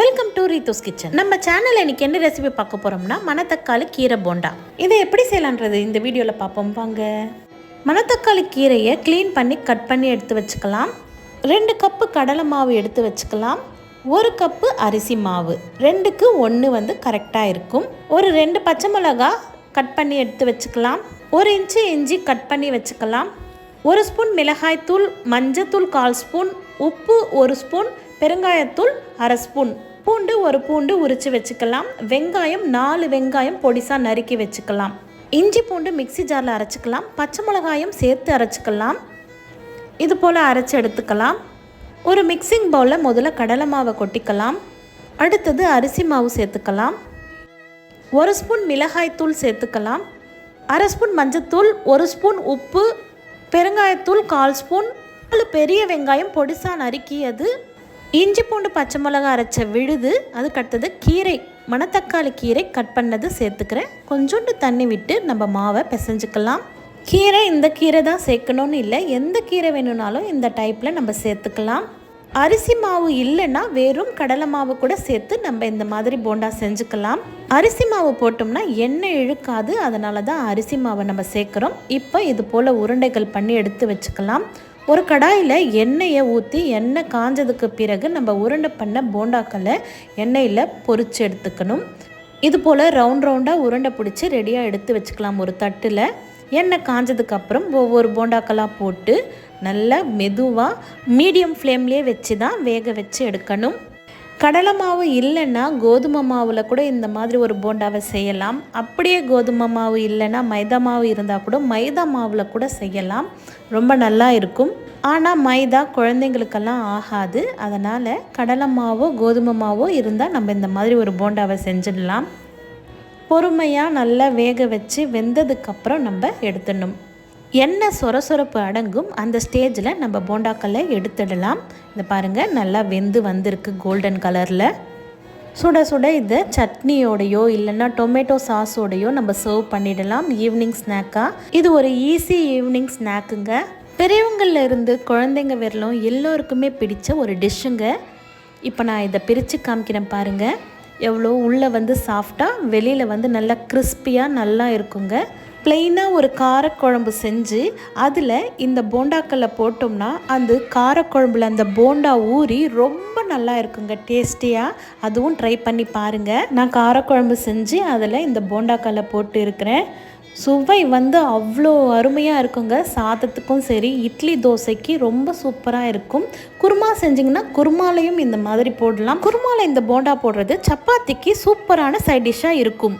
Welcome to ரீதோஸ் kitchen நம்ம சேனலில் இன்னைக்கு என்ன ரெசிபி பார்க்க போறோம்னா மணத்தக்காளி கீரை போண்டா. இதை எப்படி செய்யலான்றது இந்த வீடியோவில் பார்ப்போம் வாங்க. மணத்தக்காளி கீரையை க்ளீன் பண்ணி கட் பண்ணி எடுத்து வச்சுக்கலாம். ரெண்டு கப்பு கடலை மாவு எடுத்து வச்சுக்கலாம். ஒரு கப்பு அரிசி மாவு. ரெண்டுக்கு ஒன்று வந்து கரெக்டாக இருக்கும். ஒரு ரெண்டு பச்சை மிளகா கட் பண்ணி எடுத்து வச்சுக்கலாம். ஒரு இன்ச்சு இஞ்சி கட் பண்ணி வச்சுக்கலாம். ஒரு ஸ்பூன் மிளகாய்த்தூள் மஞ்சத்தூள் கால் ஸ்பூன் உப்பு ஒரு ஸ்பூன் பெருங்காயத்தூள் அரை ஸ்பூன். பூண்டு ஒரு பூண்டு உரித்து வச்சுக்கலாம். வெங்காயம் நாலு வெங்காயம் பொடிசாக நறுக்கி வச்சுக்கலாம். இஞ்சி பூண்டு மிக்ஸி ஜாரில் அரைச்சிக்கலாம். பச்சை மிளகாயும் சேர்த்து அரைச்சிக்கலாம். இது போல் அரைச்சி எடுத்துக்கலாம். ஒரு மிக்சிங் பவுலில் முதல்ல கடலை மாவை கொட்டிக்கலாம். அடுத்தது அரிசி மாவு சேர்த்துக்கலாம். ஒரு ஸ்பூன் மிளகாய்த்தூள் சேர்த்துக்கலாம். அரை ஸ்பூன் மஞ்சத்தூள் ஒரு ஸ்பூன் உப்பு பெருங்காயத்தூள் கால் ஸ்பூன். நாலு பெரிய வெங்காயம் பொடிசா நறுக்கியது. இஞ்சி பூண்டு பச்சை மிளகாய் அரைச்ச விழுது அதுக்கடுத்தது கீரை மணத்தக்காளி கீரை கட் பண்ணது சேர்த்துக்கிறேன். கொஞ்சோண்டு தண்ணி விட்டு நம்ம மாவை பிசைஞ்சுக்கலாம். கீரை இந்த கீரை தான் சேர்க்கணும்னு இல்லை. எந்த கீரை வேணும்னாலும் இந்த டைப்பில் நம்ம சேர்த்துக்கலாம். அரிசி மாவு இல்லைன்னா வெறும் கடலை மாவு கூட சேர்த்து நம்ம இந்த மாதிரி போண்டா செஞ்சுக்கலாம். அரிசி மாவு போட்டோம்னா எண்ணெய் இழுக்காது அதனால தான் அரிசி மாவை நம்ம சேர்க்குறோம். இப்போ இது போல் உருண்டைகள் பண்ணி எடுத்து வச்சுக்கலாம். ஒரு கடாயில் எண்ணெயை ஊற்றி எண்ணெய் காஞ்சதுக்கு பிறகு நம்ம உருண்டை பண்ண போண்டாக்களை எண்ணெயில் பொறிச்சு எடுத்துக்கணும். இது போல் ரவுண்ட் ரவுண்டாக உருண்டை பிடிச்சி ரெடியாக எடுத்து வச்சுக்கலாம். ஒரு தட்டில் எண்ணெய் காஞ்சதுக்கு அப்புறம் ஒவ்வொரு போண்டாக்களாக போட்டு நல்லா மெதுவாக மீடியம் ஃப்ளேம்லேயே வச்சு தான் வேக வச்சு எடுக்கணும். கடலை மாவு இல்லைன்னா கோதுமை மாவில் கூட இந்த மாதிரி ஒரு போண்டாவை செய்யலாம். அப்படியே கோதுமை மாவு இல்லைன்னா மைதா மாவு இருந்தால் கூட மைதா மாவில் கூட செய்யலாம். ரொம்ப நல்லா இருக்கும். ஆனால் மைதா குழந்தைங்களுக்கெல்லாம் ஆகாது. அதனால் கடலை மாவோ கோதுமை மாவோ இருந்தால் நம்ம இந்த மாதிரி ஒரு போண்டாவை செஞ்சிடலாம். பொறுமையாக நல்லா வேக வச்சு வெந்ததுக்கப்புறம் நம்ம எடுத்துடணும். எண்ணெய் சொர சொரப்பு அடங்கும் அந்த ஸ்டேஜில் நம்ம போண்டாக்களை எடுத்துடலாம். இந்த பாருங்கள் நல்லா வெந்து வந்திருக்கு கோல்டன் கலரில் சுட சுட இதை சட்னியோடையோ இல்லைன்னா டொமேட்டோ சாஸோடையோ நம்ம சர்வ் பண்ணிடலாம். ஈவினிங் ஸ்நாக்காக இது ஒரு ஈஸி ஈவினிங் ஸ்நாக்குங்க பெரியவங்களில் இருந்து குழந்தைங்க வரலும் எல்லோருக்குமே பிடிச்ச ஒரு டிஷ்ஷுங்க இப்போ நான் இதை பிரித்து காமிக்கிறேன் பாருங்கள் எவ்வளோ உள்ளே வந்து சாஃப்டாக வெளியில் வந்து நல்லா கிறிஸ்பியாக நல்லா இருக்குங்க. ப்ளெயினாக ஒரு காரக்குழம்பு செஞ்சு அதில் இந்த போண்டாக்களை போட்டோம்னா அந்த காரக்குழம்புல அந்த போண்டா ஊறி ரொம்ப நல்லா இருக்குங்க டேஸ்டியாக அதுவும் ட்ரை பண்ணி பாருங்கள் நான் காரக்குழம்பு செஞ்சு அதில் இந்த போண்டாக்களை போட்டு இருக்கிறேன். சுவை வந்து அவ்வளோ அருமையாக இருக்குங்க. சாதத்துக்கும் சரி இட்லி தோசைக்கு ரொம்ப சூப்பராக இருக்கும். குருமா செஞ்சிங்கன்னா குருமாலையும் இந்த மாதிரி போடலாம். குருமாவில் இந்த போண்டா போடுறது சப்பாத்திக்கு சூப்பரான சைட் டிஷ்ஷாக இருக்கும்.